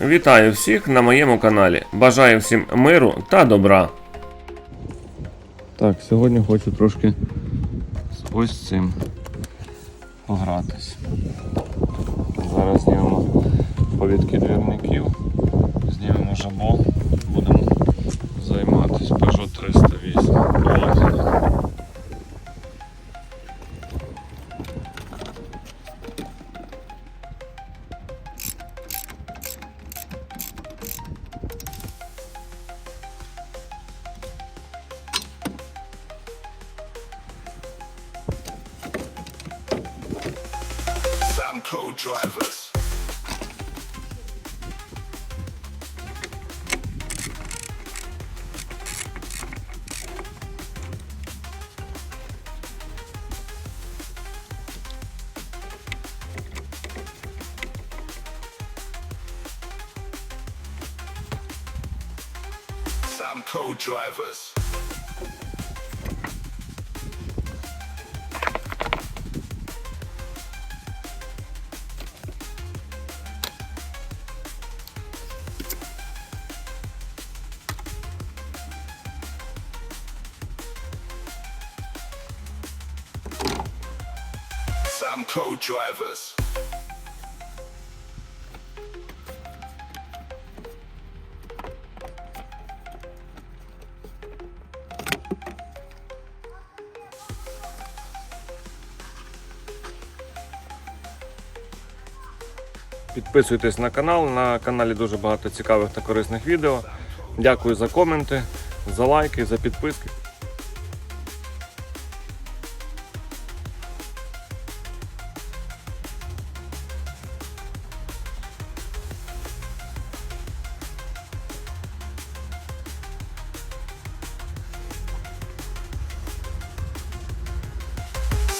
Вітаю всіх на моєму каналі. Бажаю всім миру та добра. Так, сьогодні хочу трошки з ось цим погратись. Зараз знімемо повідки двірників, знімемо жабо, будемо займатися Peugeot 308. co-drivers. Some co-drivers. Drivers. Samco drivers. Підписуйтесь на канал. На каналі дуже багато цікавих та корисних відео. Дякую за коменти, за лайки, за підписки.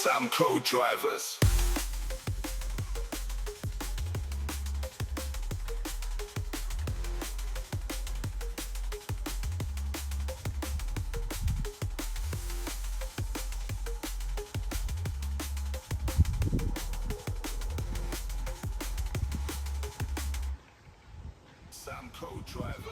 some co-drivers. Some co-drivers.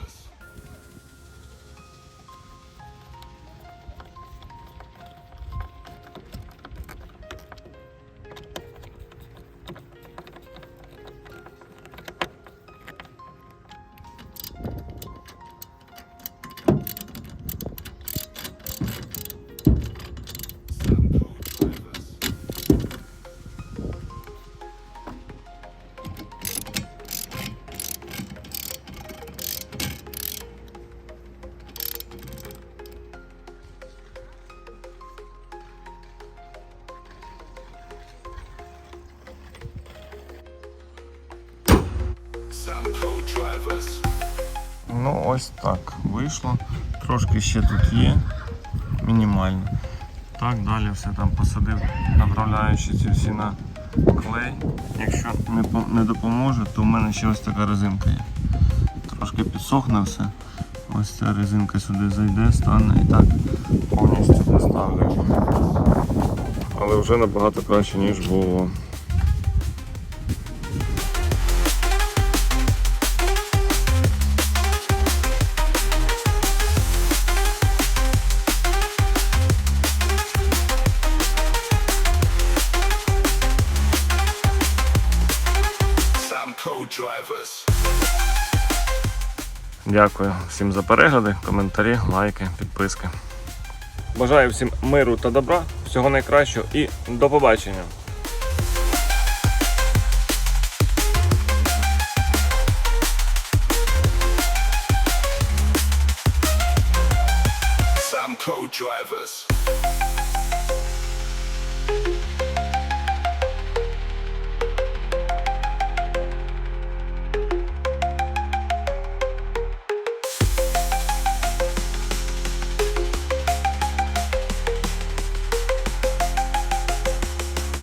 Ну, ось так вийшло. Трошки ще тут є. Мінімально. Так, далі все там посадив, направляючи ці всі на клей. Якщо не, не допоможе, то в мене ще ось така резинка є. Трошки підсохне все. Ось ця резинка сюди зайде, стане і так повністю поставлю. Але вже набагато краще, ніж було. Дякую всім за перегляди, коментарі, лайки, підписки. Бажаю всім миру та добра, всього найкращого і до побачення. Samco drivers.